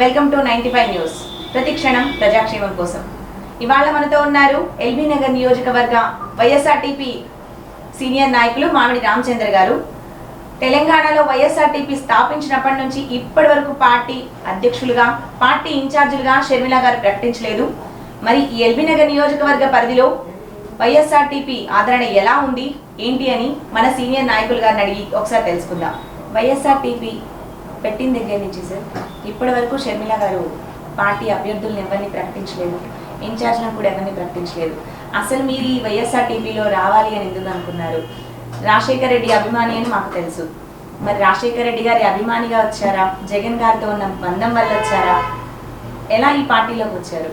Welcome to ninety five news. ప్రతి క్షణం ప్రజాక్షేమం కోసం. ఇవాళ మనతో ఉన్నారు ఎల్బీ నగర్ నియోజకవర్గ వైఎస్ఆర్టీపీ సీనియర్ నాయకులు మామిడి రామచంద్ర గారు. తెలంగాణలో వైఎస్ఆర్టీపీ స్థాపించినప్పటి నుంచి ఇప్పటి వరకు పార్టీ అధ్యక్షులుగా పార్టీ ఇన్ఛార్జీలుగా షర్మిల గారు ప్రకటించలేదు. మరి ఈ ఎల్బీ నగర్ నియోజకవర్గ పరిధిలో వైఎస్ఆర్టీపీ ఆదరణ ఎలా ఉంది? ఏంటి అని మన సీనియర్ నాయకులు గారిని అడిగి ఒకసారి తెలుసుకుందాం. వైఎస్ఆర్టీపీ పెట్టిన దగ్గర నుంచి సార్. ఇప్పటి వరకు షర్మిల గారు పార్టీ అభ్యర్థులను ఎవరిని ప్రకటించలేదు. ఇన్ఛార్జ్లను కూడా ఎవరిని ప్రకటించలేదు. అసలు మీరు ఈ వైఎస్ఆర్టీపీలో రావాలి అని ఎందుకు అనుకున్నారు? రాజశేఖర రెడ్డి అభిమాని అని మాకు తెలుసు. మరి రాజశేఖర రెడ్డి గారి అభిమానిగా వచ్చారా? జగన్ గారితో ఉన్న బంధం వల్ల వచ్చారా? ఎలా ఈ పార్టీలోకి వచ్చారు?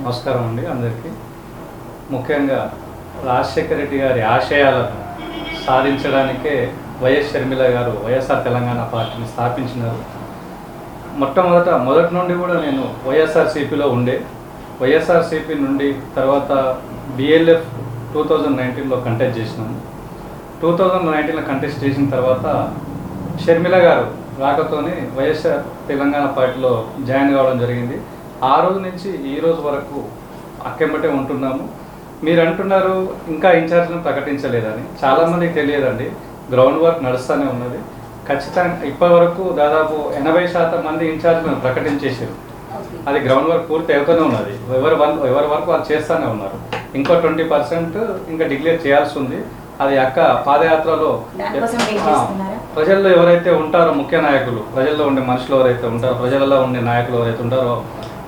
నమస్కారం అండి అందరికీ. ముఖ్యంగా రాజశేఖర రెడ్డి గారి ఆశయాలను సాధించడానికే వైఎస్ షర్మిల గారు వైఎస్ఆర్ తెలంగాణ పార్టీని స్థాపించినారు. మొట్టమొదట మొదటి నుండి కూడా నేను వైఎస్ఆర్సీపీలో ఉండే. వైఎస్ఆర్సీపీ నుండి తర్వాత బిఎల్ఎఫ్ టూ థౌజండ్ నైన్టీన్లో కంటెస్ట్ చేసినాము. టూ థౌజండ్ నైన్టీన్లో కంటెస్ట్ చేసిన తర్వాత షర్మిల గారు రాకతోనే వైఎస్ఆర్ తెలంగాణ పార్టీలో జాయిన్ కావడం జరిగింది. ఆ రోజు నుంచి ఈ రోజు వరకు అక్కెంబటే ఉంటున్నాము. మీరు అంటున్నారు ఇంకా ఇన్ఛార్జ్ను ప్రకటించలేదని. చాలామందికి తెలియదండి. గ్రౌండ్ వర్క్ నడుస్తూనే ఉన్నది. ఖచ్చితంగా ఇప్పటి వరకు దాదాపు ఎనభై శాతం మంది ఇన్ఛార్జ్లను ప్రకటించేసారు అది గ్రౌండ్ వర్క్ పూర్తి అవుతూనే ఉన్నది. ఎవరి వన్ ఎవరి వరకు వాళ్ళు చేస్తూనే ఉన్నారు. ఇంకో ట్వంటీ పర్సెంట్ ఇంకా డిక్లేర్ చేయాల్సి ఉంది. అది అక్క పాదయాత్రలో ప్రజల్లో ఎవరైతే ఉంటారో ముఖ్య నాయకులు ప్రజల్లో ఉండే మనుషులు ఎవరైతే ఉంటారో ప్రజలలో ఉండే నాయకులు ఎవరైతే ఉంటారో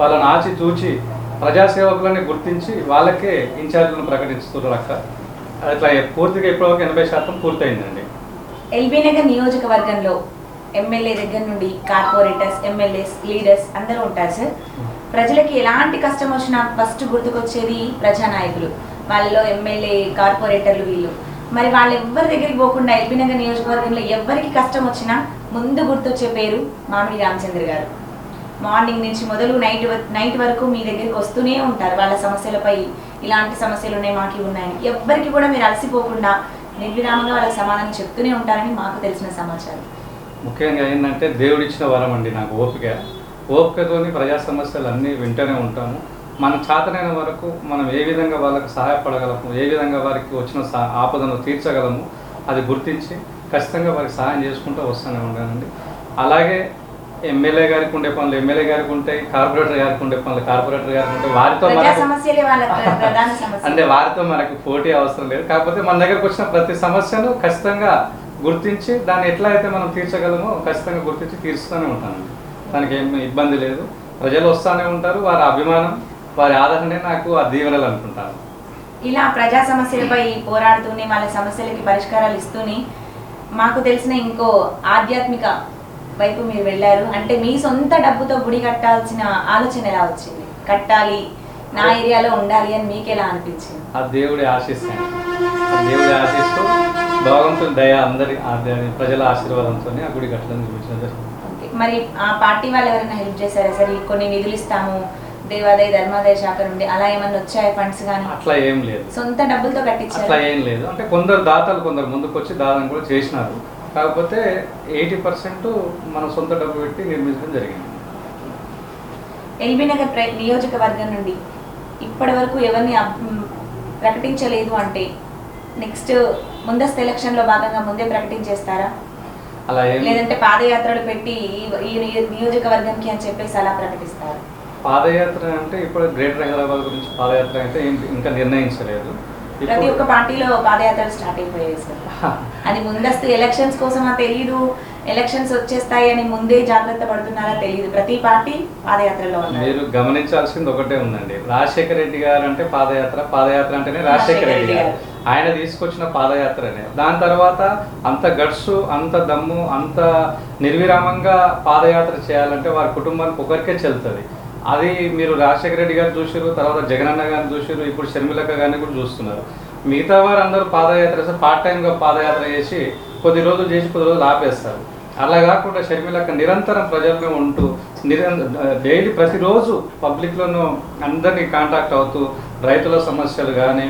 వాళ్ళని ఆచి తూచి ప్రజాసేవకులని గుర్తించి వాళ్ళకే ఇన్ఛార్జీలను ప్రకటిస్తున్నారు అక్క. అట్లా పూర్తిగా ఇప్పటివరకు ఎనభై శాతం పూర్తయిందండి. ఎల్బీ నగర్ నియోజకవర్గంలో ఎమ్మెల్యే దగ్గర నుండి కార్పొరేటర్స్ ఎమ్మెల్యేస్ లీడర్స్ అందరూ ఉంటారు సార్. ప్రజలకి ఎలాంటి కష్టం వచ్చినా ఫస్ట్ గుర్తుకొచ్చేది ప్రజానాయకులు. వాళ్ళలో ఎమ్మెల్యే కార్పొరేటర్లు వీళ్ళు. మరి వాళ్ళు ఎవ్వరి దగ్గరికి పోకుండా ఎల్బీ నగర్ నియోజకవర్గంలో ఎవరికి కష్టం వచ్చినా ముందు గుర్తొచ్చే పేరు మామిడి రామచంద్ర గారు. మార్నింగ్ నుంచి మొదలు నైట్ నైట్ వరకు మీ దగ్గరికి వస్తూనే ఉంటారు. వాళ్ళ సమస్యలపై ఇలాంటి సమస్యలు ఉన్నాయి మాకు ఉన్నాయని. ఎవ్వరికి కూడా మీరు అలసిపోకుండా నిర్విరామంగా వాళ్ళకి సమాధానం చెప్తూనే ఉంటారని మాకు తెలిసిన సమాచారం. ముఖ్యంగా ఏంటంటే దేవుడిచ్చిన వరం అండి నాకు ఓపిక. ఓపికతోని ప్రజా సమస్యలు అన్నీ వింటూనే ఉంటాము. మన చాతనైన వరకు మనం ఏ విధంగా వాళ్ళకు సహాయపడగలము ఏ విధంగా వారికి వచ్చిన ఆపదను తీర్చగలము అది గుర్తించి ఖచ్చితంగా వారికి సహాయం చేసుకుంటూ వస్తూనే ఉంటానండి అలాగే ఎమ్మెల్యే గారికి ఉండే పనులు ఎమ్మెల్యే గారికి ఉంటాయి కార్పొరేటర్ గారికి ఉండే పనులు కార్పొరేటర్ గారికి ఉంటాయి వారితో అంటే వారితో మనకు పోటీ అవసరం లేదు. కాకపోతే మన దగ్గరకు వచ్చిన ప్రతి సమస్యను ఖచ్చితంగా గుర్తించి దాన్ని ఎట్లా అయితే మనం తీర్చగలమో ఖచ్చితంగా గుర్తించి తీరుస్తూనే ఉంటాను దానికి ఏమి ఇబ్బంది లేదు. ప్రజలు వస్తూనే ఉంటారు. వారి అభిమానం వారి ఆదరణే నాకు ఆ దీవెనలు అనుకుంటాను ఇలా ప్రజా సమస్యలపై పోరాడుతూనే వాళ్ళ సమస్యలకి పరిష్కారాలు ఇస్తూనే మాకు తెలిసిన ఇంకో ఆధ్యాత్మిక వైపు మీరు వెళ్ళారు? అంటే మీ సొంత డబ్బుతో గుడి కట్టాల్సిన ఆలోచన ఎలా వచ్చింది? కట్టాలి నా ఏరియాలో ఉండాలి అని మీకు ఎలా అనిపించింది? ఆ దేవుడి ఆశిస్తాను దేవుడి ఆశిస్తూ దయ అందరి ప్రజల ఆశీర్వాదంతో ఆ గుడి కట్టడం చూపించడం. మరి ఆ పార్టీ వాళ్ళు ఎవరైనా హెల్ప్ చేశారా? సరే కొన్ని నిధులు ఇస్తాము దేవాదాయ ధర్మాదాయ శాఖ నుండి అలా ఏమన్నా వచ్చాయా ఫండ్స్ కానీ అట్లా ఏం లేదు. సొంత డబ్బులతో అట్లా కట్టించారు ఏం లేదు. అంటే కొందరు దాతలు కొందరు ముందుకు వచ్చి దానం కూడా చేసినారు. కాకపోతే ఎయిటీ పర్సెంట్ మన సొంత డబ్బు పెట్టి నిర్మించడం జరిగింది. ఎల్బీ నగర్ ప్ర- నియోజకవర్గం నుండి ఇప్పటి వరకు ఎవరిని ప్రకటించలేదు అంటే నెక్స్ట్ ముందస్తు ఎలక్షన్లో భాగంగా ముందే ప్రకటించేస్తారా? అలా లేదంటే పాదయాత్రలు పెట్టి ఈ- ఈ నియో- నియోజకవర్గంకి అని చెప్పేసి అలా ప్రకటిస్తారు? పాదయాత్ర అంటే ఇప్పుడు గ్రేటర్ హైదరాబాద్ గురించి పాదయాత్ర అంటే ఏం ఇంకా నిర్ణయించలేదు. ప్రతి ఒక్క పార్టీలో పాదయాత్రలు స్టార్ట్ అయిపోయాయి సార్. అది ముందస్తు ఎలక్షన్స్ కోసమా తెలియదు ఎలక్షన్స్ వచ్చేస్తాయి అని ముందే జాగ్రత్త పడుతున్నారా తెలియదు ప్రతి పార్టీ పాదయాత్రలో మీరు గమనించాల్సింది ఒకటే ఉందండి. రాజశేఖర రెడ్డి గారు అంటే పాదయాత్ర పాదయాత్ర అంటేనే రాజశేఖర రెడ్డి గారు. ఆయన తీసుకొచ్చిన పాదయాత్రనే. దాని తర్వాత అంత గట్సు అంత దమ్ము అంత నిర్విరామంగా పాదయాత్ర చేయాలంటే వారి కుటుంబానికి ఒకరికే చెల్తుంది అది మీరు రాజశేఖర రెడ్డి గారు చూసారు తర్వాత జగనన్న గారిని చూసారు ఇప్పుడు షర్మిలక్క గారిని కూడా చూస్తున్నారు. మిగతా వారు అందరూ పాదయాత్ర చేస్తే పార్ట్ టైంగా పాదయాత్ర చేసి కొద్ది రోజులు చేసి కొద్ది రోజులు ఆపేస్తారు. అలా కాకుండా షర్మిలక్క నిరంతరం ప్రజల్లో ఉంటూ నిరంతరం డైలీ ప్రతిరోజు పబ్లిక్లోనూ అందరినీ కాంటాక్ట్ అవుతూ రైతుల సమస్యలు కానీ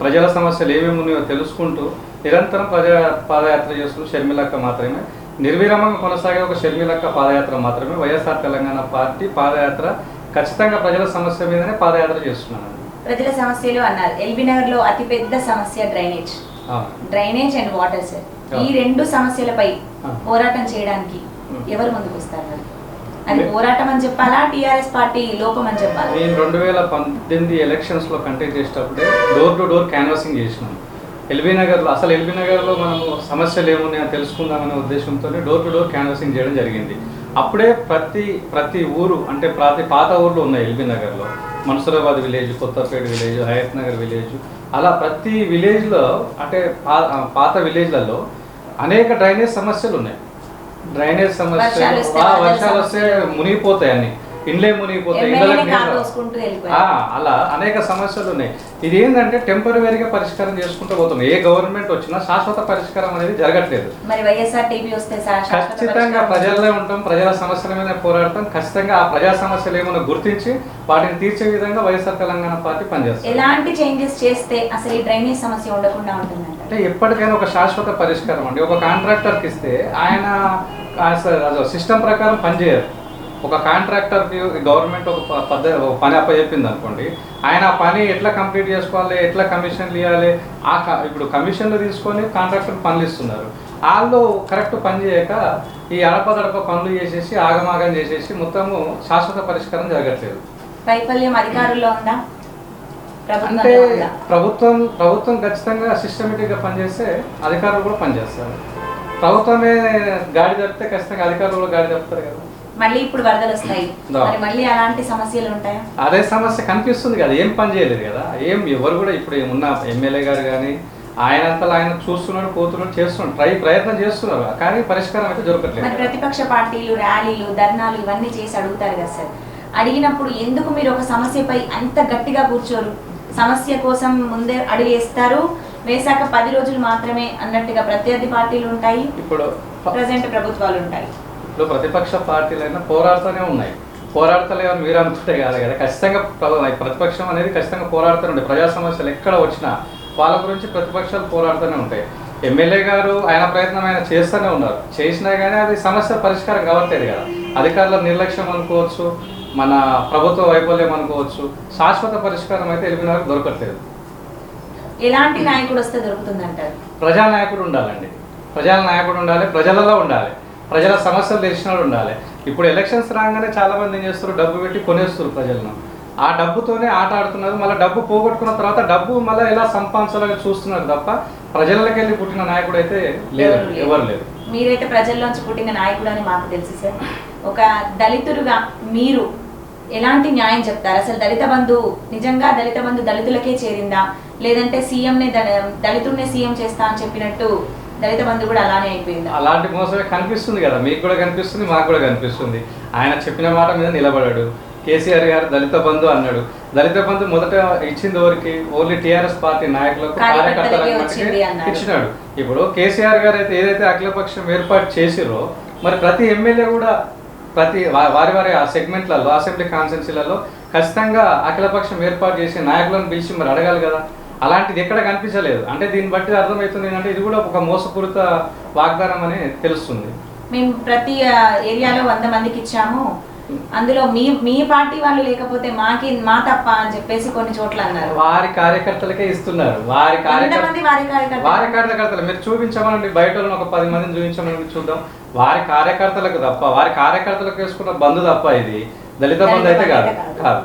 ప్రజల సమస్యలు ఏమేమి ఉన్నాయో తెలుసుకుంటూ నిరంతరం ప్రజా పాదయాత్ర చేస్తూ షర్మిలక్క మాత్రమే నిర్విరామంగా కొనసాగే ఒక షర్మిలక్క పాదయాత్ర మాత్రమే వైఎస్ఆర్ తెలంగాణ పార్టీ పాదయాత్ర ఖచ్చితంగా ప్రజల సమస్య మీదనే పాదయాత్ర చేస్తున్నాను ప్రజల సమస్యలు అన్నారు ఎల్బీ నగర్లో అతిపెద్ద సమస్య drainage. Drainage and water sir ఈ. రెండు సమస్యలపై. పోరాటం చేయడానికి. ఎవరు ముందుకు వస్తారు అది పోరాటం అని చెప్పాలా టిఆర్ఎస్ పార్టీ లోపం అని చెప్పాలా నేను రెండు వేల పంతొమ్మిది ఎలక్షన్స్లో కంటెక్ట్ చేసేటప్పుడే డోర్ టు డోర్ క్యాన్వాసింగ్ చేసినాం ఎల్బీ నగర్లో అసలు ఎల్బీ నగర్లో మనము సమస్యలు ఏమున్నాయో తెలుసుకుందామనే ఉద్దేశంతో డోర్ టు డోర్ క్యాన్వాసింగ్ చేయడం జరిగింది అప్పుడే ప్రతి ప్రతి ఊరు అంటే ప్రతి పాత ఊర్లు ఉన్నాయి ఎల్బీ నగర్లో Mansoorabad village Kothapet village Hayath Nagar village. అలా ప్రతి విలేజ్లో అంటే పాత విలేజ్లలో అనేక డ్రైనేజ్ సమస్యలు ఉన్నాయి. డ్రైనేజ్ వరదల వర్షాలు వస్తే సమస్యలు. ఇండ్లే మునిగిపోతాయి అలా అనేక సమస్యలు ఉన్నాయి. ఇది ఏంటంటే టెంపరీగా పరిష్కారం చేసుకుంటూ పోతాం. ఏ గవర్నమెంట్ వచ్చినా శాశ్వత పరిష్కారం అనేది జరగట్లేదు. ఖచ్చితంగా ప్రజల్లో ఉంటాం ప్రజల సమస్యల మీద పోరాడతాం. ఖచ్చితంగా ఆ ప్రజా సమస్యలు ఏమైనా గుర్తించి వాటిని తీర్చే విధంగా వైఎస్ఆర్ తెలంగాణ పార్టీ పనిచేస్తుంది. ఎలాంటి చేంజెస్ చేస్తే అసలు ఈ డ్రైనేజ్ సమస్య ఉండకుండా ఉంటుందంట అంటే ఎప్పటికైనా ఒక శాశ్వత పరిష్కారం అండి. ఒక కాంట్రాక్టర్కి ఇస్తే ఆయన సిస్టమ్ ప్రకారం పనిచేయరు. ఒక కాంట్రాక్టర్కి గవర్నమెంట్ ఒక ప- పద్ధతి ఒక పని అప్పచెప్పింది అనుకోండి ఆయన ఆ పని ఎట్లా కంప్లీట్ చేసుకోవాలి ఎట్లా కమిషన్లు ఇవ్వాలి ఆ ఇప్పుడు కమిషన్లు తీసుకొని కాంట్రాక్టర్ పనులు ఇస్తున్నారు. వాళ్ళు కరెక్ట్ పని చేయక ఈ అడపదడప పనులు చేసేసి ఆగమాగం చేసేసి మొత్తము శాశ్వత పరిష్కారం జరగట్లేదు. వైఫల్యం అధికారుల్లో ఉందా? అంటే ప్రభుత్వం ప్రభుత్వం ఖచ్చితంగా సిస్టమేటిక్గా పనిచేస్తే అధికారులు కూడా పనిచేస్తారు. ప్రభుత్వమే గాడి తప్పితే ఖచ్చితంగా అధికారులు కూడా గాడి తప్పుతారు కదా. మళ్ళీ ఇప్పుడు వరదలు వస్తాయి. మరి మళ్ళీ అలాంటి సమస్యలు ఉంటాయా? అదే సమస్య కనిపిస్తుంది కదా ఏం పని చేయలేదు కదా. ఏం ఎవరు కూడా ఇప్పుడు ఉన్న ఎమ్మెల్యే గారు కానీ ఆయనంతలో ఆయన చూస్తున్నాడు పోతున్నాడు చేస్తున్నాడు ట్రై ప్రయత్నం చేస్తున్నారు. కానీ పరిష్కారం అయితే మరి దొరకట్లేదు ప్రతిపక్ష పార్టీలు ర్యాలీలు ధర్నాలు ఇవన్నీ చేసి అడుగుతారు కదా సార్. అడిగినప్పుడు ఎందుకు మీరు ఒక సమస్యపై అంత గట్టిగా కూర్చోరు? సమస్య కోసం ముందే అడుగు వేస్తారు వేశాక పది రోజులు మాత్రమే అన్నట్టుగా ప్రత్యర్థి పార్టీలు ఉంటాయి. ఇప్పుడు ప్రజెంట్ ప్రభుత్వాలు ఉంటాయి. ఇప్పుడు ప్రతిపక్ష పార్టీలైనా పోరాడుతూనే ఉన్నాయి. పోరాడతలేవని మీరు అనుకుంటే కాదు కదా. ఖచ్చితంగా ప్ర- ప్రతిపక్షం అనేది ఖచ్చితంగా పోరాడుతూనే ఉంటాయి ప్రజా సమస్యలు ఎక్కడ వచ్చినా వాళ్ళ గురించి ప్రతిపక్షాలు పోరాడుతూనే ఉంటాయి. ఎమ్మెల్యే గారు ఆయన ప్రయత్నం ఆయన చేస్తూనే ఉన్నారు. చేసినా కానీ అది సమస్య పరిష్కారం కావట్లేదు కదా. అధికారుల నిర్లక్ష్యం అనుకోవచ్చు మన ప్రభుత్వ వైఫల్యం అనుకోవచ్చు శాశ్వత పరిష్కారం అయితే ఎలిమినార్ దొరకట్లేదు. ఎలాంటి నాయకుడు వస్తే దొరుకుతుంది అంటారు ప్రజా నాయకుడు ఉండాలండి. ప్రజల నాయకుడు ఉండాలి ప్రజలలో ఉండాలి. ప్రజల సమస్యలు తెలిసినోడు ఉండాలి. ఇప్పుడు ఎలక్షన్స్ రాగానే చాలా మంది ఏం చేస్తారు? డబ్బు పెట్టి కొనేస్తారు ప్రజలను. ఆ డబ్బుతోనే ఆట ఆడుతున్నారు. మళ్ళీ డబ్బు పోగొట్టుకున్న తర్వాత డబ్బు మళ్ళీ ఎలా సంపాదించాలని చూస్తున్నారు తప్ప ప్రజలకి వెళ్ళి పుట్టిన నాయకుడు అయితే లేదు లేరు. ఎవరు లేరు. మీరైతే ప్రజల్లోంచి పుట్టిన నాయకుడు అని మాకు తెలుసు సార్. ఒక దళితుడుగా మీరు ఎలాంటి న్యాయం చెప్తారు? అసలు దళిత బంధు నిజంగా దళిత బంధు దళితులకే చేరిందా? లేదంటే సీఎంనే దళితుడినే సీఎం చేస్తా అని చెప్పినట్టు దళిత బంధు కూడా అలానే అయిపోయిందా. అలాంటి మోసమే కనిపిస్తుంది కదా మీకు కూడా కనిపిస్తుంది మాకు కూడా కనిపిస్తుంది. ఆయన చెప్పిన మాట మీద నిలబడాడు. కేసీఆర్ గారు దళిత బంధు అన్నాడు. దళిత బంధు మొదట ఇచ్చింది ఎవరికి? ఓన్లీ టీఆర్ఎస్ పార్టీ నాయకులకు కార్యకర్తలకే. ఇచ్చినాడు. ఇప్పుడు కేసీఆర్ గారు అయితే ఏదైతే అఖిలపక్షం ఏర్పాటు చేసిరో మరి ప్రతి ఎమ్మెల్యే కూడా ప్రతి వారి వారి ఆ సెగ్మెంట్లలో అసెంబ్లీ కాన్స్టిట్యున్సీలలో ఖచ్చితంగా అఖిలపక్షం ఏర్పాటు చేసి నాయకులను పిలిచి మరి అడగాలి కదా. అలాంటిది ఎక్కడ కనిపించలేదు. అంటే దీన్ని బట్టి అర్థమవుతుంది ఏంటంటే ఇది కూడా ఒక మోసపూరిత వాగ్దానం అని తెలుస్తుంది. మేము ప్రతి ఏరియాలో వంద మందికి ఇచ్చాము. అందులో మీ మీ పార్టీ వాళ్ళు లేకపోతే మాకి మా తప్ప అని చెప్పేసి కొన్ని చోట్ల అన్నారు. వారి కార్యకర్తలకే ఇస్తున్నారు. వారి కార్యకర్త వారి కార్యకర్తలు. మీరు చూపించమనండి బయట ఒక పది మందిని చూపించమని చూద్దాం. వారి కార్యకర్తలకు తప్ప వారి కార్యకర్తలకు వేసుకున్న బంధు తప్ప ఇది. దళిత బంధు అయితే కాదు. కాదు.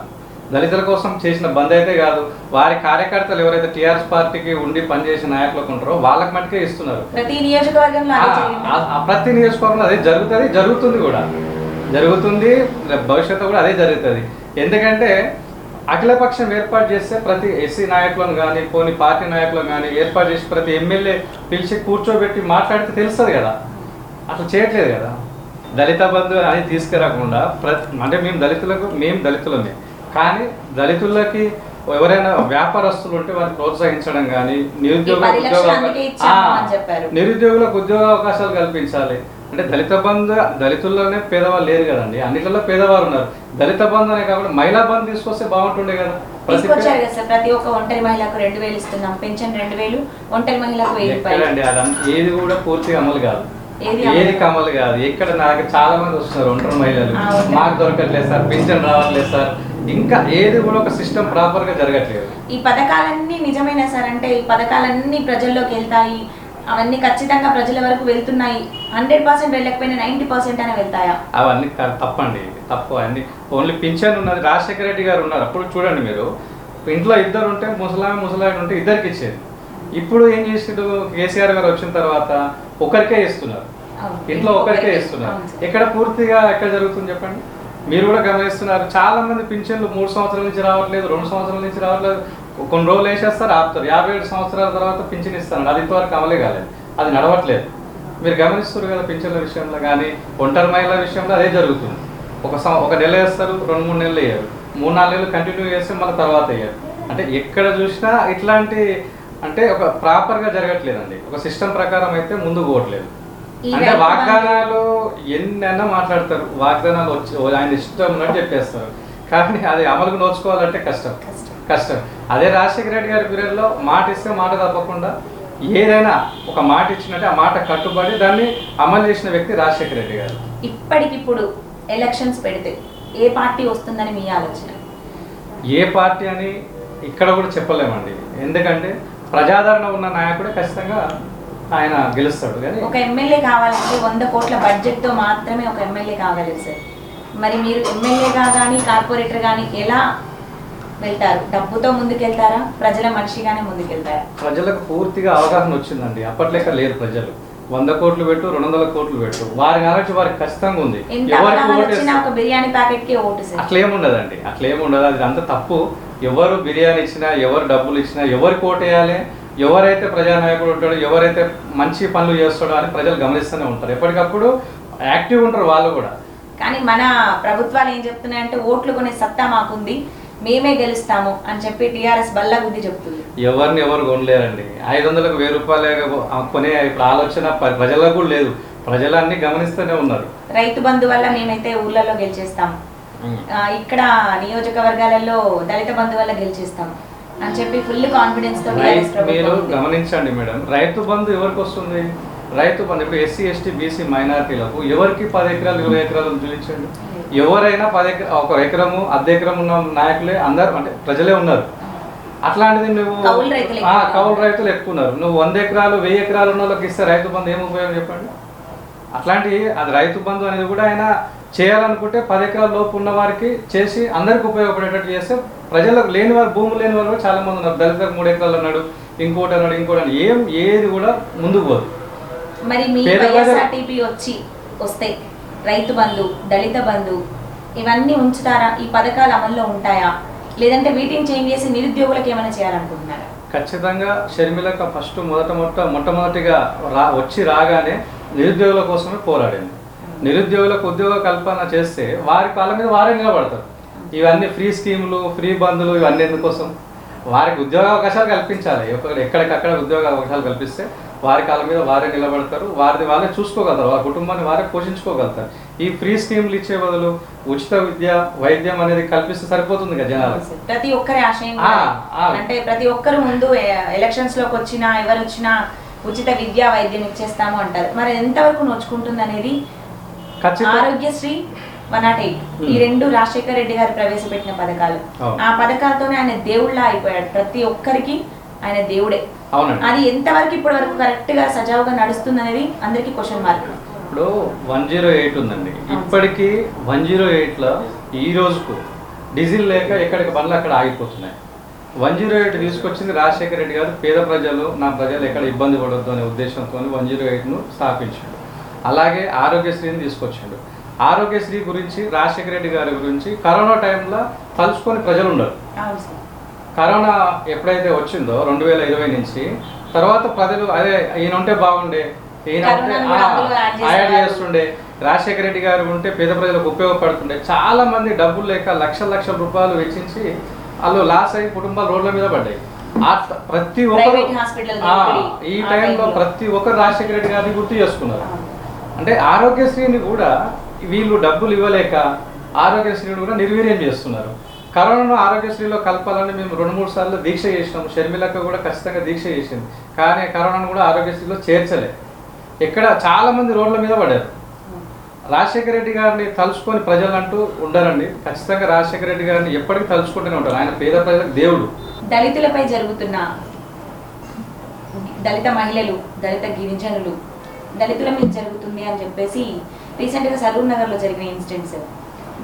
దళితుల కోసం చేసిన బంద్ అయితే కాదు. వారి కార్యకర్తలు ఎవరైతే టీఆర్ఎస్ పార్టీకి ఉండి పనిచేసిన నాయకులకు ఉంటారో వాళ్ళకి మట్టుకే ఇస్తున్నారు. ప్రతి నియోజకవర్గంలో అదే ప్రతి నియోజకవర్గంలో జరుగుతుంది జరుగుతుంది కూడా. జరుగుతుంది భవిష్యత్తు కూడా అదే జరుగుతుంది. ఎందుకంటే అఖిలపక్షం ఏర్పాటు చేస్తే ప్రతి ఎస్సీ నాయకులను కానీ పోని పార్టీ నాయకులను కానీ ఏర్పాటు చేసి ప్రతి ఎమ్మెల్యే పిలిచి కూర్చోబెట్టి మాట్లాడితే తెలుస్తుంది కదా. అట్లా చేయట్లేదు కదా. దళిత బంధు అని తీసుకురాకుండా ప్రతి అంటే మేము దళితులకు మేము దళితులమే. కానీ దళితులకి ఎవరైనా వ్యాపారస్తులు ఉంటే వారిని ప్రోత్సహించడం కానీ నిరుద్యోగ. నిరుద్యోగులకు ఉద్యోగ అవకాశాలు కల్పించాలి. అంటే దళిత బంధు దళితుల్లోనే పేదవాళ్ళు లేరు కదండి. అన్నిటిలో పేదవారు ఉన్నారు. దళిత బంధు అనే కాకుండా మహిళా బంధు తీసుకొస్తే బాగుంటుండే కదా. ప్రతి తీసుకొచ్చారు కదా సార్. ప్రతి ఒక్క ఒంటరి మహిళకు రెండు వేలు ఇస్తున్నాం. పెన్షన్ రెండు వేలు ఒంటరి మహిళకు వెయ్యి రూపాయలు. ఏది కూడా పూర్తిగా అమలు కాదు. ఏది? కమలు కాదు. ఎక్కడ నాకు చాలా మంది వస్తున్నారు ఒంటరి మహిళలు. మాకు దొరకట్లేదు సార్ పింఛన్ రావట్లేదు సార్. ఇంకా ఏది కూడా ఒక సిస్టమ్ ప్రాపర్గా జరగట్లేదు. ఈ పథకాలన్నీ నిజమైన సార్? అంటే ఈ పథకాలన్నీ ప్రజల్లోకి వెళ్తాయి. అవన్నీ ఖచ్చితంగా ప్రజల వరకు వెళ్తున్నాయి. హండ్రెడ్ పర్సెంట్ వెళ్ళకపోయినా నైంటీ పర్సెంట్ అయినా వెళ్తాయా? అవన్నీ తప్పండి. తప్పు అన్ని ఓన్లీ పింఛన్ ఉన్నది. రాజశేఖర రెడ్డి గారు ఉన్నారు. అప్పుడు చూడండి మీరు. ఇంట్లో ఇద్దరు ఉంటే ముసలామె ముసలాయన ఉంటే ఇద్దరికి ఇచ్చేది. ఇప్పుడు ఏం చేసిండు కేసీఆర్ గారు వచ్చిన తర్వాత ఒకరికే ఇస్తున్నారు. ఇంట్లో ఒకరికే ఇస్తున్నారు. ఎక్కడ పూర్తిగా ఎక్కడ జరుగుతుంది చెప్పండి? మీరు కూడా గమనిస్తున్నారు. చాలా మంది పింఛన్లు మూడు సంవత్సరాల నుంచి రావట్లేదు రెండు సంవత్సరాల నుంచి రావట్లేదు. కొన్ని రోజులు వేసేస్తారు ఆపుతారు. యాభై ఏడు సంవత్సరాల తర్వాత పింఛన్ ఇస్తారు. అది ఇంతవరకు అమలే కాలేదు. అది నడవట్లేదు. మీరు గమనిస్తారు కదా పింఛన్ల విషయంలో కానీ ఒంటరి మహిళల విషయంలో అదే జరుగుతుంది. ఒక సం- ఒక నెల వేస్తారు రెండు మూడు నెలలు వేయరు. మూడు నాలుగు నెలలు కంటిన్యూ చేస్తే మళ్ళీ తర్వాత వేయరు. అంటే ఎక్కడ చూసినా ఇట్లాంటి అంటే ఒక ప్రాపర్గా జరగట్లేదండి. ఒక సిస్టమ్ ప్రకారం అయితే ముందుకు పోవట్లేదు. అంటే వాగ్దానాలు ఎన్నైనా మాట్లాడతారు. వాగ్దానాలు వచ్చి ఆయన ఇష్టం ఉన్నట్టు చెప్పేస్తారు. కానీ అది అమలుకు నోచుకోవాలంటే కష్టం. కష్టం. కష్టం. అదే రాజశేఖర రెడ్డి గారి పీరియడ్లో మాట ఇస్తే మాట తప్పకుండా ఏదైనా ఒక మాట ఇచ్చినట్టే ఆ మాట కట్టుబడి దాన్ని అమలు చేసిన వ్యక్తి రాజశేఖర రెడ్డి గారు. ఇప్పటికిప్పుడు ఎలక్షన్స్ పెడితే ఏ పార్టీ వస్తుందని మీ ఆలోచన? ఏ పార్టీ అని ఇక్కడ కూడా చెప్పలేమండి. ఎందుకంటే ప్రజాదరణ ఉన్న నాయకుడే ఖచ్చితంగా ఆయన గెలుస్తాడు కానీ ఒక ఎమ్మెల్యే కావాలంటే వంద కోట్ల బడ్జెట్తో మాత్రమే ఒక ఎమ్మెల్యే కాగలరు సార్. మరి మీరు ఎమ్మెల్యేగా కానీ కార్పొరేటర్ కానీ ఎలా వెళ్తారు? డబ్బుతో ముందుకెళ్తారా? ప్రజల మనిషిగానే ముందుకెళ్తారా? ప్రజలకు పూర్తిగా అవగాహన వచ్చిందండి. అప్పట్లేక లేరు ప్రజలు. వంద కోట్లు పెట్టు రెండు వందల కోట్లు పెట్టు. వారి నాలెడ్జ్ వారికి ఖచ్చితంగా ఉంది. ఎవరికి ఒక బిర్యానీ ప్యాకెట్కి ఓటు అట్లేముండదండి అట్లేముండదు అది అంత తప్పు. ఎవరు బిర్యానీ ఇచ్చినా ఎవరు డబ్బులు ఇచ్చినా ఎవరికి ఓటేయాలి ఎవరైతే ప్రజానాయకుడు ఉంటాడో ఎవరైతే మంచి పనులు చేస్తాడో అని ప్రజలు గమనిస్తూనే ఉంటారు. ఎప్పటికప్పుడు యాక్టివ్ ఉంటారు వాళ్ళు కూడా. కానీ మన ప్రభుత్వాలు ఏం చెప్తున్నాయంటే ఓట్లు కొనే సత్తా మాకుంది మేమే గెలుస్తాము అని చెప్పి టిఆర్ఎస్ బల్ల గుద్ది చెప్తుంది. ఎవరిని ఎవరు కొనలేరండి. ఐదు వందలకు వెయ్యి రూపాయలు కొనే ఇప్పుడు ఆలోచన ప్ర- ప్రజలకు కూడా లేదు. ప్రజలన్నీ గమనిస్తూనే ఉన్నారు. రైతు బంధు వల్ల మేమైతే ఊర్లలో గెలిచేస్తాము ఇక్కడ నియోజకవర్గాలలో దళిత బంధు వల్ల గెలిచేస్తాం అని చెప్పి ఫుల్ కాన్ఫిడెన్స్తో మీరు. గమనించండి మేడం రైతు బంధు ఎవరికి వస్తుంది? రైతు బంధు ఇప్పుడు ఎస్సీ ఎస్టీ బీసీ మైనారిటీలకు ఎవరికి పది ఎకరాలు ఇరవై ఎకరాలు చూపించండి ఎవరైనా పది ఎకరా ఒక ఎకరము అర్ధ ఎకరం ఉన్న నాయకులే అందరు అంటే ప్రజలే ఉన్నారు. అట్లాంటిది నువ్వు కౌలు రైతులు ఆ, ఎక్కువ. కౌలు రైతులు ఎక్కువ ఉన్నారు. నువ్వు వంద ఎకరాలు వెయ్యి ఎకరాలు ఉన్న వాళ్ళకి ఇస్తే రైతు బంధు ఏం ఉపయోగం చెప్పండి? అట్లాంటి అది రైతు బంధు అనేది కూడా ఆయన చేయాలనుకుంటే పది ఎకరాల లోపు ఉన్న వారికి చేసి అందరికి ఉపయోగపడేటట్టు చేస్తే ప్రజలకు లేని వారు భూములు లేని వారు చాలా మంది ఉన్నారు. దళితులకు మూడు ఎకరాలు అన్నాడు ఇంకోటి అన్నాడు ఇంకోటి అన్నాడు. ఏం ఏది కూడా ముందుకు పోదు. మరి మీ వైఎస్ఆర్టీపీ వచ్చి వస్తే రైతు బంధు దళిత బంధు ఇవన్నీ ఉంచుతారా? ఈ పథకాలు అమల్లో ఉంటాయా? లేదంటే వీటిని చేంజ్ చేసి నిరుద్యోగులకు ఏమైనా చేయాలనుకుంటున్నారా? ఖచ్చితంగా షర్మిలక ఫస్ట్ మొదట మొట్ట మొట్టమొదటిగా రా వచ్చి రాగానే నిరుద్యోగుల కోసమే పోరాడింది. నిరుద్యోగులకు ఉద్యోగ కల్పన చేస్తే వారి కాళ్ళ మీద వారే నిలబడతారు. ఇవన్నీ ఫ్రీ స్కీములు ఫ్రీ బంధులు ఇవన్నీ ఎందుకోసం? వారికి ఉద్యోగ అవకాశాలు కల్పించాలి. ఎక్కడికక్కడ ఉద్యోగ అవకాశాలు కల్పిస్తే వారి కాళ్ళ మీద వారే నిలబడతారు. వారిది వాళ్ళే చూసుకోగలుగుతారు. వారి కుటుంబాన్ని వారే పోషించుకోగలుగుతారు. ఈ ఫ్రీ స్కీములు ఇచ్చే బదులు ఉచిత విద్య వైద్యం అనేది కల్పిస్తే సరిపోతుంది కదా జనాలకు ప్రతి ఒక్కరి ఆశయం. అంటే ప్రతి ఒక్కరు ముందు ఎలక్షన్స్లోకి వచ్చినా ఎవరు వచ్చినా ఉచిత విద్యా వైద్యం ఇచ్చేస్తాము అంటారు. మరి ఎంతవరకు నోచుకుంటుంది అనేది ఆరోగ్యశ్రీ వన్ నాట్ ఎయిట్ ఈ Hmm. రెండు రాజశేఖర రెడ్డి గారు ప్రవేశపెట్టిన పథకాలు. ఆ పథకాలతోనే ఆయన దేవుళ్ళ అయిపోయాడు. ప్రతి ఒక్కరికి ఆయన దేవుడే. అవునండి. అది ఎంతవరకు ఇప్పటి వరకు కరెక్ట్గా సజావుగా నడుస్తుంది అనేది అందరికి క్వశ్చన్ మార్క్. ఇప్పుడు వన్ జీరో ఎయిట్ ఉందండి. ఇప్పటికీ వన్ జీరో ఎయిట్లో ఈ రోజుకు డీజిల్ లేక ఎక్కడికి బండ్లు అక్కడ ఆగిపోతున్నాయి. వన్ జీరో ఎయిట్ తీసుకొచ్చింది రాజశేఖర రెడ్డి గారు. పేద ప్రజలు నా ప్రజలు ఎక్కడ ఇబ్బంది పడొద్దు అనే ఉద్దేశంతో వన్ జీరో ఎయిట్ను స్థాపించాడు అలాగే ఆరోగ్యశ్రీని తీసుకొచ్చాడు ఆరోగ్యశ్రీ గురించి రాజశేఖర రెడ్డి గారి గురించి కరోనా టైంలో తలుచుకొని ప్రజలు ఉండరు కరోనా ఎప్పుడైతే వచ్చిందో రెండు వేల ఇరవై నుంచి తర్వాత ప్రజలు అదే ఈయన ఉంటే బాగుండే ఈయన ఉంటే యాడ్. చేస్తుండే రాజశేఖర రెడ్డి గారు ఉంటే పేద ప్రజలకు ఉపయోగపడుతుండే చాలా మంది డబ్బులు లేక లక్షల లక్షల రూపాయలు వెచ్చించి వాళ్ళు లాస్ అయ్యి కుటుంబాలు రోడ్ల మీద పడ్డాయి ప్రతి ఒక్కరు ఈ టైంలో. ప్రతి ఒక్కరు రాజశేఖర రెడ్డి గారిని గుర్తు చేసుకున్నారు. అంటే ఆరోగ్యశ్రీని కూడా వీళ్ళు డబ్బులు ఇవ్వలేక ఆరోగ్యశ్రీని కూడా నిర్వీర్యం చేస్తున్నారు. కరోనాను ఆరోగ్యశ్రీలో కలపాలని మేము రెండు మూడు సార్లు దీక్ష చేసినాం. షర్మిలక్క కూడా ఖచ్చితంగా దీక్ష చేసింది. కానీ కరోనాను కూడా ఆరోగ్యశ్రీలో చేర్చలే. ఎక్కడ చాలామంది రోడ్ల మీద పడారు రాజశేఖర రెడ్డి గారిని తలుచుకొని ప్రజలు అంటూ ఉండరండి. ఖచ్చితంగా రాజశేఖర రెడ్డి గారిని ఎప్పటికీ తలుచుకుంటూనే ఉంటారు. ఆయన పేద ప్రజలకు దేవుడు. దళితులపై జరుగుతున్న దళిత మహిళలు దళిత గిరిజనులు దళితుల మీద జరుగుతుంది అని చెప్పేసి రీసెంట్గా సరూర్ నగర్లో జరిగిన ఇన్సిడెంట్స్.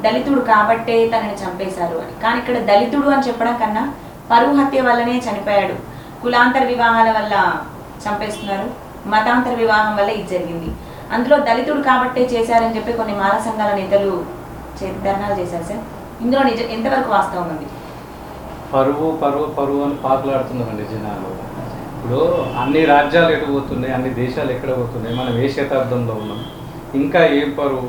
దళితుడు కాబట్టే తనని చంపేశారు అని. కానీ ఇక్కడ దళితుడు అని చెప్పడం కన్నా పరువు హత్య వల్లనే చనిపోయాడు. కులాంతర వివాహాల వల్ల చంపేస్తున్నారు. మతాంతర వివాహం వల్ల ఇది జరిగింది. అందులో దళితుడు కాబట్టే చేశారని చెప్పి కొన్ని మాల సంఘాల నేతలు ధర్నాలు చేశారు సార్. ఇందులో నిజ ఎంతవరకు వాస్తవం ఉంది? పరువు పరువు పరువు అని పాకులాడుతున్నారండి జనాలు. ఇప్పుడు అన్ని రాజ్యాలు ఎటు పోతున్నాయి అన్ని దేశాలు ఎక్కడ పోతున్నాయి మనం ఏ శతాబ్దంలో ఉన్నాం? ఇంకా ఏం పరువు?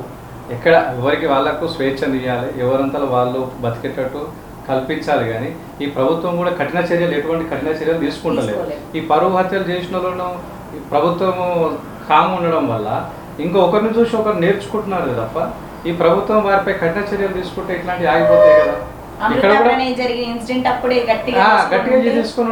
ఎక్కడ ఎవరికి వాళ్ళకు స్వేచ్ఛను ఇవ్వాలి ఎవరంతలో వాళ్ళు బతికేటట్టు కల్పించాలి కానీ ఈ ప్రభుత్వం కూడా కఠిన చర్యలు ఎటువంటి కఠిన చర్యలు తీసుకుంటలేదు. ఈ పరువు హత్యలు చేసిన వాళ్ళను ఈ ప్రభుత్వము కాము ఉండడం వల్ల ఇంకో ఒకరిని చూసి ఒకరు నేర్చుకుంటున్నారు తప్ప ఈ ప్రభుత్వం వారిపై కఠిన చర్యలు తీసుకుంటే ఇట్లాంటివి ఆగిపోతాయి కదా. ఇక్కడ కూడా అమృతలోనే జరిగిన ఇన్సిడెంట్ అప్పుడే గట్టిగా గట్టిగా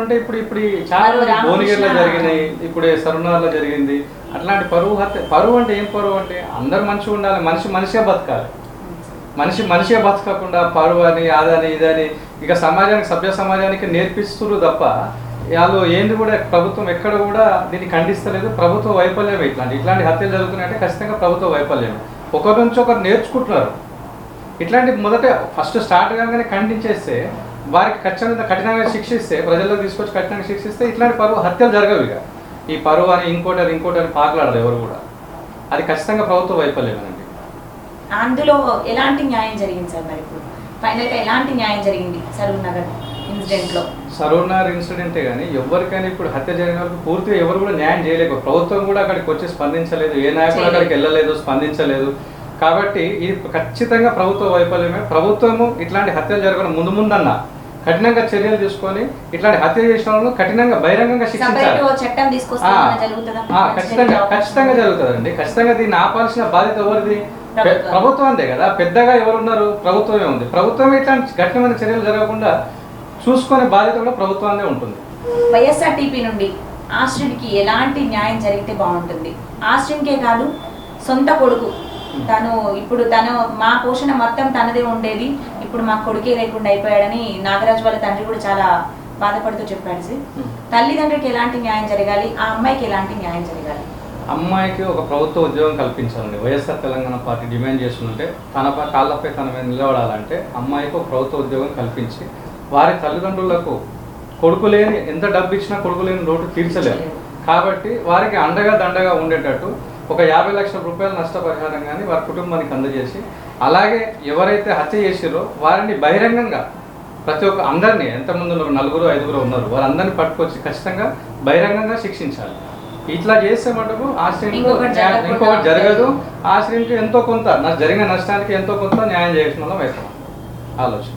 ఉంటే ఇప్పుడు చాలా భువనగిరిలో జరిగినాయి ఇప్పుడే సరునార్లో జరిగింది. అట్లాంటి పరువు హత్య పరువు అంటే ఏం పరువు అంటే అందరు మంచిగా ఉండాలి మనిషి మనిషిగా బతకాలి. మనిషి మనిషిగా బతకకుండా పరువు అని అదని ఇదని ఇక సమాజానికి సభ్య సమాజానికి నేర్పిస్తున్నారు తప్ప వాళ్ళు ఏంది కూడా ప్రభుత్వం ఎక్కడ కూడా దీన్ని ఖండిస్తలేదు. ప్రభుత్వ వైఫల్యం ఇట్లాంటి ఇట్లాంటి హత్యలు జరుగుతున్నాయంటే ఖచ్చితంగా ప్రభుత్వ వైఫల్యం ఒకరి నుంచి ఒకరు నేర్చుకుంటున్నారు. ఇట్లాంటి మొదట ఫస్ట్ స్టార్ట్ కాగానే ఖండించేస్తే వారికి ఖచ్చితంగా కఠినంగా శిక్షిస్తే ప్రజల్లో తీసుకొచ్చి కఠినంగా శిక్షిస్తే ఇట్లాంటి పరువు హత్యలు జరగవు ఇక. ఈ పరువు అని ఇంకోటి అని ఇంకోటి అని పాకలాడరు ఎవరు కూడా. అది ఖచ్చితంగా ప్రభుత్వ వైఫల్యమేనండి. అందులో ఎలాంటి న్యాయం జరిగింది సార్ మరి ఇప్పుడు? ఫైనల్గా ఎలాంటి న్యాయం జరిగింది సరూర్ నగర్ ఇన్సిడెంట్లో సరోనార్ ఇన్సిడెంటే కానీ ఎవరికైనా ఇప్పుడు హత్య జరిగిన వరకు పూర్తిగా ఎవరు కూడా న్యాయం చేయలేక ప్రభుత్వం కూడా అక్కడికి వచ్చి స్పందించలేదు ఏ నాయకుడు. అక్కడికి వెళ్ళలేదు స్పందించలేదు. కాబట్టి ఇది ఖచ్చితంగా ప్రభుత్వ వైఫల్యమే. ప్రభుత్వము ఇట్లాంటి హత్యలు జరగడం ముందు ముందన్న కఠినంగా చర్యలు తీసుకొని ఇట్లాంటి హత్య చేసిన వాళ్ళను కఠినంగా బహిరంగంగా శిక్షించాలి. ఖచ్చితంగా ఖచ్చితంగా జరుగుతుందండి. ఖచ్చితంగా దీన్ని ఆపాల్సిన బాధ్యత ఎవరిది? ప్రభుత్వం. అంతే కదా. పెద్దగా ఎవరున్నారు? ప్రభుత్వమే ఉంది. ప్రభుత్వం ఇట్లాంటి కఠినమైన చర్యలు జరగకుండా చూసుకునే బాధ్యత కూడా ప్రభుత్వాన్నే ఉంటుంది. వైఎస్ఆర్టీపీ నుండి ఆశ్రిన్కి ఎలాంటి న్యాయం జరిగితే బాగుంటుంది? ఆశ్రిన్కే కాదు సొంత కొడుకు తను ఇప్పుడు తను మా పోషణ మొత్తం తనదే ఉండేది. ఇప్పుడు మా కొడుకే లేకుండా అయిపోయాడని నాగరాజు వాళ్ళ తండ్రి కూడా చాలా బాధపడుతూ చెప్పాడు సార్. తల్లిదండ్రులకి ఎలాంటి న్యాయం జరగాలి? ఆ అమ్మాయికి ఎలాంటి న్యాయం జరగాలి? అమ్మాయికి ఒక ప్రభుత్వ ఉద్యోగం కల్పించాలండి. వైఎస్ఆర్ తెలంగాణ పార్టీ డిమాండ్ చేస్తుంటే తన కాళ్ళపై తన మీద నిలబడాలంటే అమ్మాయికి ఒక ప్రభుత్వ ఉద్యోగం కల్పించి వారి తల్లిదండ్రులకు కొడుకు లేని ఎంత డబ్బు ఇచ్చినా కొడుకు లేని లోటు తీర్చలేరు కాబట్టి వారికి అండగా దండగా ఉండేటట్టు ఒక యాభై లక్షల రూపాయల నష్టపరిహారం కానీ వారి కుటుంబానికి అందజేసి అలాగే ఎవరైతే హత్య చేసిరో వారిని బహిరంగంగా ప్రతి ఒక్క అందరినీ ఎంతమంది ఉన్నారు నలుగురు ఐదుగురు ఉన్నారు వారందరినీ పట్టుకొచ్చి ఖచ్చితంగా బహిరంగంగా శిక్షించాలి. ఇట్లా చేస్తే మటుకు ఆశ్రయం ఇంకొకటి జరగదు. ఆశ్రయంకి ఎంతో కొంత జరిగిన నష్టానికి ఎంతో కొంత న్యాయం చేసిన వాళ్ళం అవుతాం ఆలోచన.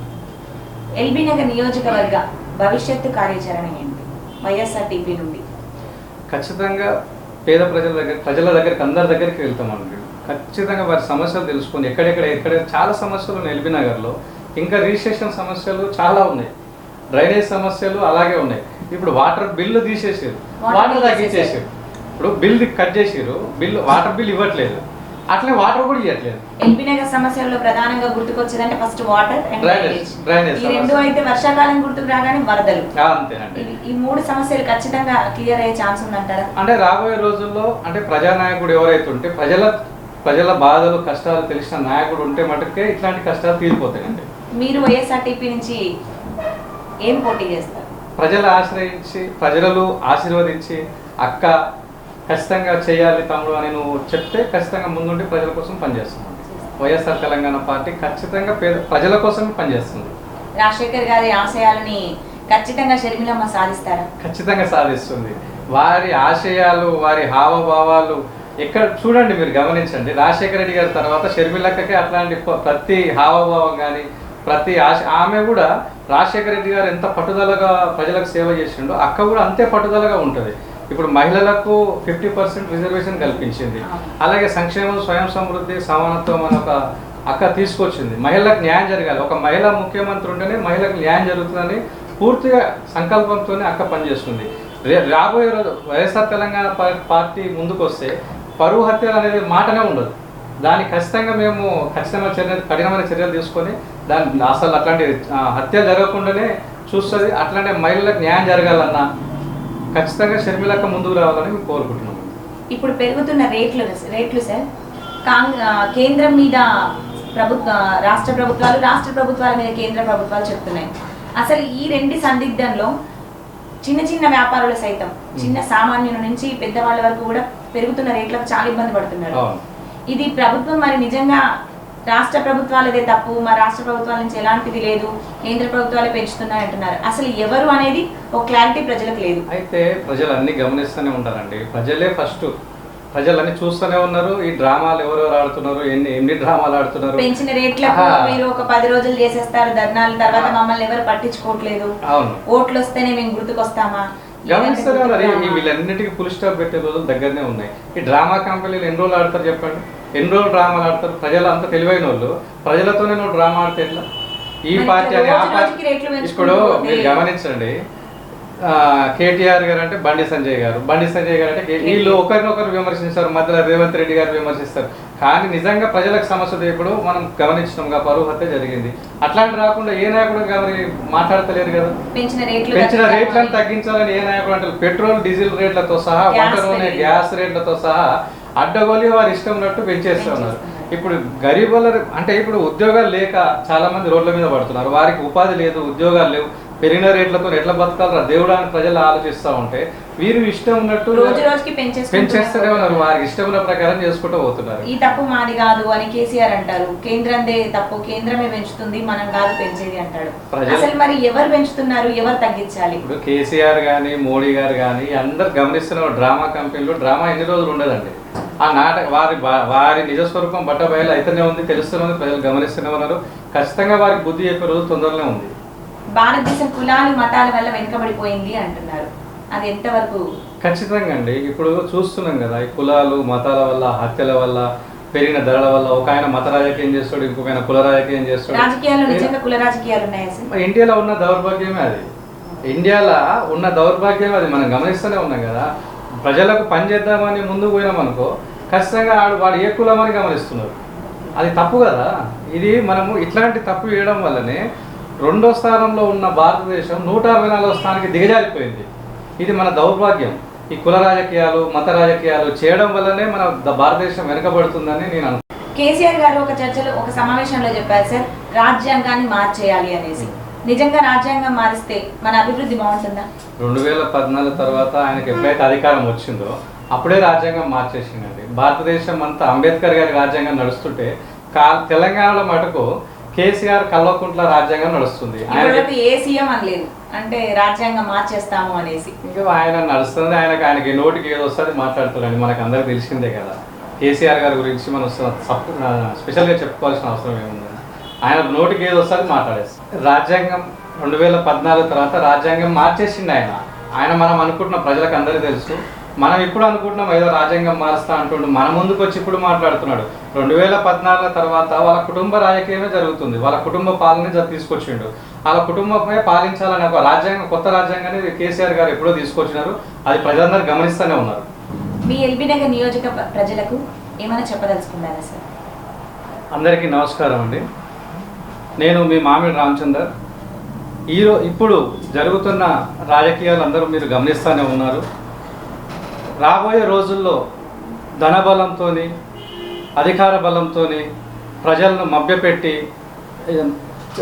ఎల్బీ నగర్ నియోజకవర్గ భవిష్యత్తు కార్యాచరణ ఏంటి? వైఎస్ఆర్టీపీ నుండి. ఖచ్చితంగా పేద ప్రజల దగ్గర ప్రజల దగ్గరికి అందరి దగ్గరికి వెళ్తామండి ఖచ్చితంగా వారి సమస్యలు తెలుసుకొని ఎక్కడెక్కడ ఎక్కడ చాలా సమస్యలు ఉన్నాయి ఎల్బీ నగర్లో ఇంకా రిజిస్ట్రేషన్ సమస్యలు చాలా ఉన్నాయి. డ్రైనేజ్ సమస్యలు అలాగే ఉన్నాయి. ఇప్పుడు వాటర్ బిల్లు తీసేసారు. వాటర్ తగ్గించేసారు ఇప్పుడు బిల్ కట్ చేసారు. బిల్ వాటర్ బిల్ ఇవ్వట్లేదు. అట్లే వాటర్ కూడా ఇవ్వట్లేదు ఎల్బీ నగర్ సమస్యల్లో ప్రధానంగా గుర్తుకొచ్చేదంటే ఫస్ట్ వాటర్ అండ్ డ్రైనేజ్ ఈ రెండు. అయితే వర్షాకాలం గుర్తుకు రాగానే వరదలు. ఆ, అంతేనండి. ఈ మూడు సమస్యలు ఖచ్చితంగా క్లియర్ అయ్యే ఛాన్స్ ఉందంటారా? అంటే రాబోయే రోజుల్లో అంటే ప్రజానాయకుడు ఎవరైతే ఉంటే ప్రజల ప్రజల బాధలు కష్టాలు తెలిసిన నాయకుడు ఉంటే మటుకే ఇట్లాంటి కష్టాలు తీరిపోతాయండి. మీరు వైఎస్ఆర్టీపీ నుంచి ఏం పోటీ చేస్తారు? ప్రజలు ఆశ్రయించి ప్రజలు ఆశీర్వదించి అక్క ఖచ్చితంగా చేయాలి తమ్ముడు అని నువ్వు చెప్తే ఖచ్చితంగా ముందుండి ప్రజల కోసం పనిచేస్తుంది. వైఎస్ఆర్ తెలంగాణ పార్టీ ఖచ్చితంగా పేద ప్రజల కోసమే పనిచేస్తుంది. రాజశేఖర్ గారి ఆశయాలని ఖచ్చితంగా షర్మిలమ్మ సాధిస్తారా? ఖచ్చితంగా సాధిస్తుంది. వారి ఆశయాలు వారి హావభావాలు ఎక్కడ చూడండి మీరు గమనించండి. రాజశేఖర రెడ్డి గారి తర్వాత షర్మిలక్కకి అట్లాంటి ప్రతి హావభావం కానీ ప్రతి ఆశ ఆమె కూడా రాజశేఖర రెడ్డి గారు ఎంత పట్టుదలగా ప్రజలకు సేవ చేసిండో అక్క కూడా అంతే పట్టుదలగా ఉంటుంది. ఇప్పుడు మహిళలకు ఫిఫ్టీ పర్సెంట్ రిజర్వేషన్ కల్పించింది. అలాగే సంక్షేమం స్వయం సమృద్ధి సమానత్వం అని ఒక అక్క తీసుకొచ్చింది. మహిళలకు న్యాయం జరగాలి. ఒక మహిళ ముఖ్యమంత్రి ఉంటేనే మహిళలకు న్యాయం జరుగుతుందని పూర్తిగా సంకల్పంతోనే అక్క పనిచేస్తుంది. రే రాబోయే రోజు వైఎస్ఆర్ తెలంగాణ పార్టీ ముందుకు వస్తే పరువు హత్యలు అనేది మాటనే ఉండదు. దాన్ని ఖచ్చితంగా మేము ఖచ్చితమైన చర్య కఠినమైన చర్యలు తీసుకొని దాన్ని అసలు అట్లాంటి హత్యలు జరగకుండానే చూస్తుంది. అట్లాంటి మహిళలకు న్యాయం జరగాలన్నా ఖచ్చితంగా షర్మిలక్క ముందుకు రావాలని మేము కోరుకుంటున్నాము ఇప్పుడు పెరుగుతున్న రేట్లు రేట్లు సార్. కాంగ్ కేంద్రం మీద ప్రభుత్వ రాష్ట్ర ప్రభుత్వాలు రాష్ట్ర ప్రభుత్వాల మీద కేంద్ర ప్రభుత్వాలు చెప్తున్నాయి. అసలు ఈ రెండు సందిగ్ధంలో చిన్న చిన్న వ్యాపారులు సైతం చిన్న సామాన్యుల నుంచి పెద్దవాళ్ళ వరకు కూడా పెరుగుతున్న రేట్లకు చాలా ఇబ్బంది పడుతున్నారు. ఇది ప్రభుత్వం మరి నిజంగా రాష్ట్ర ప్రభుత్వాలదే తప్పు మా రాష్ట్ర ప్రభుత్వాల నుంచి ఎలాంటిది లేదు కేంద్ర ప్రభుత్వాలే పెంచుతున్నాయి అంటున్నారు. అసలు ఎవరు అనేది ఒక క్లారిటీ ప్రజలకు లేదు. అయితే ప్రజలు అన్ని గమనిస్తూనే ఉంటారండి ప్రజలే ఫస్ట్. ప్రజలన్నీ చూస్తూనే ఉన్నారు. ఈ డ్రామాలు ఎవరెవరు ఆడుతున్నారు? ఎన్ని ఎన్ని డ్రామాలు ఆడుతున్నారు? పెంచిన రేట్లకు ఆహా. మీరు ఒక పది రోజులు చేసేస్తారు ధర్నాల తర్వాత మమ్మల్ని ఎవరు పట్టించుకోవట్లేదు. అవును. ఓట్లు వస్తేనే మేము గుర్తుకొస్తామా? గమనిస్తూనే ఉన్నారు. వీళ్ళన్నిటికీ ఫుల్ స్టాప్ పెట్టే రోజులు దగ్గరనే ఉన్నాయి. ఈ డ్రామా కంపెనీలు ఎన్ని రోజులు ఆడతారు చెప్పండి? ఎన్ని రోజులు డ్రామాలు ఆడతారు? ప్రజలు అంత తెలివైన వాళ్ళు ప్రజలతోనే నువ్వు డ్రామా ఆడితే ఎట్లా? ఈ మరి పార్టీ అని ఆ పార్టీ ఇప్పుడు మీరు గమనించండి. కేటీఆర్ గారు అంటే బండి సంజయ్ గారు. బండి సంజయ్ గారు అంటే వీళ్ళు ఒకరినొకరు విమర్శిస్తారు మధ్యలో రేవంత్ రెడ్డి గారు విమర్శిస్తారు. కానీ నిజంగా ప్రజలకు సమస్య ఇప్పుడు మనం గమనించినాం పరువు హత్య జరిగింది. అట్లాంటి రాకుండా ఏ నాయకుడు గమని మాట్లాడతలేరు కదా? పెంచిన. రేట్లను తగ్గించాలని ఏ నాయకుడు అంటే పెట్రోల్ డీజిల్ రేట్లతో సహా వంట నూనె. గ్యాస్ రేట్లతో సహా అడ్డగోలి వారి ఇష్టం ఉన్నట్టు పెంచేస్తూ ఉన్నారు. పెంచేస్తున్నారు. ఇప్పుడు గరీబుల అంటే ఇప్పుడు ఉద్యోగాలు లేక చాలా మంది రోడ్ల మీద పడుతున్నారు. వారికి ఉపాధి లేదు ఉద్యోగాలు లేవు పెరిగిన రేట్లతో ఎట్లా బతకాలరా? దేవుడు అని ప్రజలు ఆలోచిస్తూ ఉంటే వీరు ఇష్టం ఉన్నట్టు రోజు రోజుకి పెంచేసుకుంటూ పెంచేస్తూనే ఉన్నారు. వారికి ఇష్టమైన ప్రకారం చేసుకుంటూ పోతున్నారు. ఈ తప్పు మాది కాదు అని కేసీఆర్ అంటారు. కేంద్రందే తప్పు కేంద్రమే పెంచుతుంది మనం కాదు పెంచేది అంటాడు. అసలు మరి ఎవరు పెంచుతున్నారు ఎవరు తగ్గించాలి? ఇప్పుడు కేసీఆర్ కానీ మోడీ గారు కానీ అందరు గమనిస్తున్న డ్రామా కంపెనీలో డ్రామా ఎన్ని రోజులు ఉండదండి? ఆ నాటక వారి వారి నిజస్వరూపం బట్ట బయలు అయితేనే ఉంది తెలుస్తూనే ఉంది ప్రజలు గమనిస్తూనే ఉన్నారు. ఖచ్చితంగా వారికి బుద్ధి చెప్పే రోజు తొందరనే ఉంది. భారతదేశం కులాలు మతాల వల్ల వెనుకబడిపోయింది అంటున్నారు. అది ఎంతవరకు? ఖచ్చితంగా అండి. ఇప్పుడు చూస్తున్నాం కదా ఈ కులాలు మతాల వల్ల హత్యల వల్ల పెరిగిన ధరల వల్ల ఒక ఆయన మత రాజకీయం చేస్తాడు ఇంకొక ఆయన కుల రాజకీయం చేస్తాడు. ఇండియాలో ఉన్న దౌర్భాగ్యమే అది. ఇండియాలో ఉన్న దౌర్భాగ్యం అది. మనం గమనిస్తూనే ఉన్నాం కదా. ప్రజలకు పని చేద్దామని ముందుకు పోయినామనుకో ఖచ్చితంగా ఆడు వాడు ఏ కులమని గమనిస్తున్నారు. అది తప్పు కదా? ఇది మనము ఇట్లాంటి తప్పు చేయడం వల్లనే రెండో స్థానంలో ఉన్న భారతదేశం నూట అరవై నాలుగో స్థానానికి దిగజారిపోయింది. ఇది మన దౌర్భాగ్యం. ఈ కుల రాజకీయాలు మత రాజకీయాలు చేయడం వల్లనే మన భారతదేశం వెనుకబడుతుందని నేను అనుకుంటున్నాను. కేసీఆర్ గారు ఒక చర్చలో ఒక సమావేశంలో చెప్పారు సార్ రాజ్యాంగాన్ని మార్చేయాలి అనేసి. నిజంగా రాజ్యాంగం మారిస్తే మన అభివృద్ధి బాగుంటుందా? రెండు వేల పద్నాలుగు తర్వాత ఆయనకి ఎప్పుడైతే అధికారం వచ్చిందో అప్పుడే రాజ్యాంగం మార్చేసిందండి. భారతదేశం అంతా అంబేద్కర్ గారి రాజ్యాంగం నడుస్తుంటే కా తెలంగాణలో మటుకు కేసీఆర్ కల్వకుంట్ల రాజ్యాంగం నడుస్తుంది. ఏ సీఎం అనలేదు. అంటే రాజ్యాంగం మార్చేస్తాము అనేసి. ఇంకా ఆయన నడుస్తుంది ఆయనకి ఆయనకి నోటికి ఏదో వస్తుంది మాట్లాడుతున్నాడు. మనకు అందరికి తెలిసిందే కదా. కేసీఆర్ గారి గురించి మనం సప్ స్పెషల్గా చెప్పుకోవాల్సిన అవసరం ఏముంది? ఆయన నోటికి ఏదో వస్తుంది మాట్లాడేస్తాం రాజ్యాంగం రెండు వేల పద్నాలుగు తర్వాత రాజ్యాంగం మార్చేసిండు ఆయన. ఆయన మనం అనుకుంటున్న ప్రజలకు అందరికీ తెలుసు. మనం ఇప్పుడు అనుకుంటున్నాం ఏదో రాజ్యాంగం మారుస్తా అంటుండు. మన ముందుకు వచ్చి ఇప్పుడు మాట్లాడుతున్నాడు. రెండు వేల పద్నాలుగు తర్వాత వాళ్ళ కుటుంబ రాజకీయమే జరుగుతుంది. వాళ్ళ కుటుంబ పాలన తీసుకొచ్చిండు. వాళ్ళ కుటుంబమే పాలించాలని ఒక రాజ్యాంగం కొత్త రాజ్యాంగాన్ని కేసీఆర్ గారు ఎప్పుడో తీసుకొచ్చినారు. అది ప్రజలందరూ గమనిస్తూనే ఉన్నారు. మీ ఎల్బీ నగర్ నియోజక ప్ర- ప్రజలకు ఏమైనా చెప్పదలుచుకున్నారా సార్? అందరికీ నమస్కారం అండి. నేను మీ మామిడి రామచందర్. ఈరో ఇప్పుడు జరుగుతున్న రాజకీయాలు అందరూ మీరు గమనిస్తూనే ఉన్నారు. రాబోయే రోజుల్లో ధనబలంతో అధికార బలంతో ప్రజలను మభ్యపెట్టి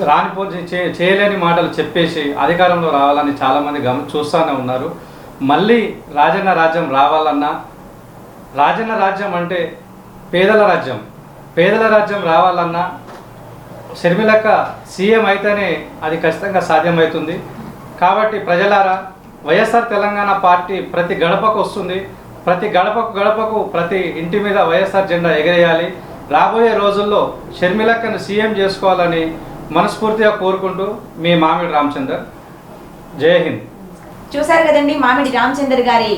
రానిపోయి చే చేయలేని మాటలు చెప్పేసి అధికారంలో రావాలని చాలామంది గమ చూస్తూనే ఉన్నారు. మళ్ళీ రాజన్న రాజ్యం రావాలన్నా రాజన్న రాజ్యం అంటే పేదల రాజ్యం. పేదల రాజ్యం రావాలన్నా షర్మిలక్క సీఎం అయితేనే అది ఖచ్చితంగా సాధ్యమవుతుంది కాబట్టి ప్రజలారా వైఎస్ఆర్ తెలంగాణ పార్టీ ప్రతి గడపకు వస్తుంది. ప్రతి గడపకు గడపకు ప్రతి ఇంటి మీద వైఎస్ఆర్ జెండా ఎగరేయాలి. రాబోయే రోజుల్లో షర్మిలక్కను సీఎం చేసుకోవాలని మనస్ఫూర్తిగా కోరుకుంటూ మీ మామిడి రామచందర్. జై హింద్. చూశారు కదండి మామిడి రామచందర్ గారి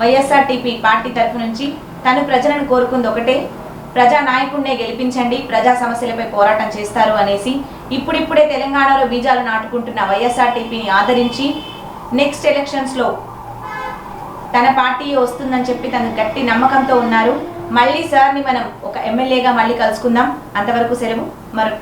వైఎస్ఆర్టీపీ పార్టీ తరఫు నుంచి తను ప్రజలను కోరుకుంది ఒకటే ప్రజా నాయకుడినే గెలిపించండి ప్రజా సమస్యలపై పోరాటం చేస్తారు అనేసి ఇప్పుడిప్పుడే తెలంగాణలో బీజాలు నాటుకుంటున్న వైఎస్ఆర్టీపీని ఆదరించి నెక్స్ట్ ఎలక్షన్స్లో తన పార్టీ వస్తుందని చెప్పి తన గట్టి నమ్మకంతో ఉన్నారు. మళ్ళీ సార్ని మనం ఒక ఎమ్మెల్యేగా మళ్ళీ కలుసుకుందాం. అంతవరకు సెలవు. మరొక